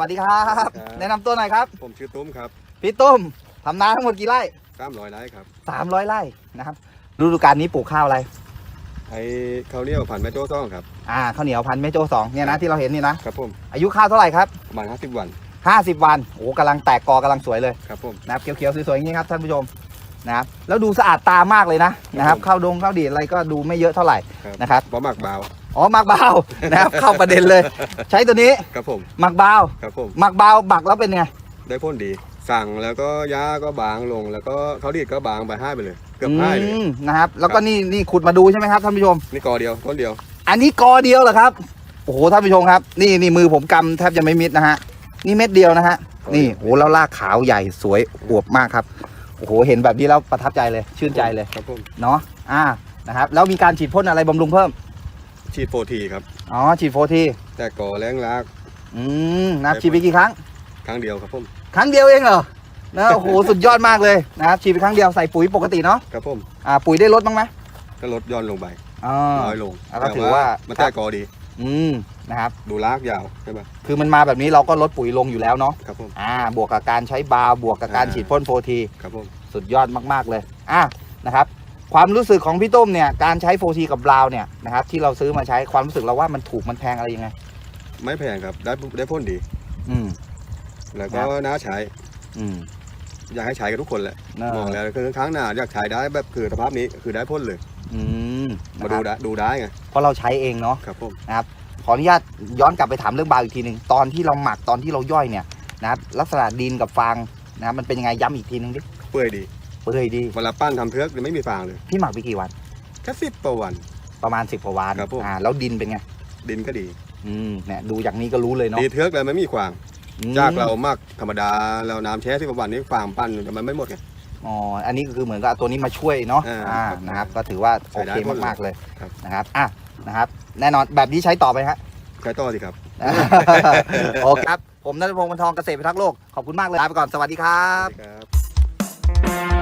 วัสดีครับครับ แนะนำตัวหน่อยครับ ผมชื่อตุ้มครับพี่ตุ้มทำนาทั้งหมดกี่ไร่สามร้อยไร่ครับ 300 ไร่นะครับฤดูกาลนี้ปลูกข้าวอะไร ไอ้ข้าวเหนียวผ่านแม่โจ้ต้องครับ อ่าข้าวเหนียวพันธุ์แม่โจ้สองเนี่ยนะที่เราเห็นนี่นะครับผมอายุข้าวเท่าไหร่ครับ ประมาณห้าสิบวัน 50 วันโอ้กำลังแตกกอกำลังสวยเลยครับผม นะครับเขียวๆสวยๆอย่างนี้ครับท่านผู้ชมนะครับแล้วดูสะอาดตามากเลยนะนะครับผมข้าวดงข้าวดีดอะไรก็ดูไม่เยอะเท่าไหร่ครับ นะครับบ่หมักเบา อ๋อหมักเบานะครับ เข้าประเด็นเลย ใช้ตัวนี้ครับผมหมักเบาครับผมหมักเบาหมักแล้วเป็นไง ได้ได้พ่นดี สั่งแล้วก็ยาก็บางลง แล้วก็ข้าวดีดก็บางไปห้าไปเลย เกือบห้าเลยอืมนะครับ แล้วก็นี่นี่ขุดมาดูใช่ไหมครับท่านผู้ชม นี่กอเดียวต้นเดียว อันนี้กอเดียวเหรอครับ โอ้โหท่านผู้ชมครับ นี่นี่มือผมกำแทบจะไม่มิดนะฮะ นี่เม็ดเดียวนะฮะ นี่โอ้โหแล้วรากขาวใหญ่สวยอวบมากครับ โอ้โหเห็นแบบนี้แล้วประทับใจเลย ชื่นใจเลย ครับผม เนาะ อ่า นะครับ แล้วมีการฉีดพ่นอะไรบำรุงเพิ่ม ฉีดโฟทีครับ อ๋อฉีดโฟทีแต่ก่อแรงราก อืมนะครับฉีดไปกี่ครั้ง ครั้งเดียวครับผม ครั้งเดียวเองเหรอนะโอ้โหสุดยอดมากเลยนะครับฉีดไปครั้งเดียวใส่ปุ๋ยปกติเนาะครับผมอ่าปุ๋ยได้ลดบ้างไหมก็ลดย่อนลงไปอ๋อน้อยลงอะก็ถือว่ามันแต่กอดี อืมนะครับดูรากยาวใช่ไหมคือมันมาแบบนี้เราก็ลดปุ๋ยลงอยู่แล้วเนาะครับผมอ่าบวกกับการใช้บาวบวกกับการอ่าฉีดพ่นโฟทีครับผมสุดยอดมากๆเลยอะนะครับ ความรู้สึกของพี่ตุ้มเนี่ยการใช้โฟทีกับบราวน์เนี่ยนะครับที่เราซื้อมาใช้ความรู้สึกเราว่ามันถูกมันแพงอะไรยังไง ไม่แพงครับ ได้ได้พ่นดี อืม แล้วก็น่าใช้ อืม อยากให้ใช้กันทุกคนแหละเนอะมองแล้วคือครั้งหน้าอยากใช้ได้แบบคือสภาพนี้คือได้พ่นเลย อืมมานะคดูรับได้ดูได้ไงเพราะเราใช้เองเนาะครับผมขออนุญาตย้อนกลับไปถามเรื่องบาวอีกทีหนึ่งตอนที่เราหมักตอนที่เราย่อยเนี่ยนะครับลักษณะดินกับฟางนะครับมันเป็นยังไงย้ำอีกทีหนึงดิเปื่อยดี เปื่อยดี เวลาปั้นทำเทือกไม่มีฟางเลยพี่หมักไปกี่วัน แค่สิบต่อวัน ประมาณ10กว่าวันครับผม อ่าแล้วดินเป็นไง ดินก็ดี อืมเนี่ยดูอย่างนี้ก็รู้เลยเนาะดีเทือกเลยไม่มีขวาง อืมจากเรามักธรรมดาเราน้ำแช่ที่ประวันนี้ฟางปั้นแต่มันไม่หมดไง อ๋ออันนี้ก็คือเหมือนกับเอาตัวนี้มาช่วยเนาะอ่าอ่าครับนะครับ ก็ถือว่าใช้โอได้เคหมดเลยมากๆเลยครับ นะครับอะนะครับ แน่นอนแบบนี้ใช้ต่อไปฮะใช้ต่อสิครับ โอเคครับ ผมนัทพงศ์บรรทองเกษตรพิทักษ์โลก ขอบคุณมากเลยลาไปก่อนสวัสดีครับ ครับ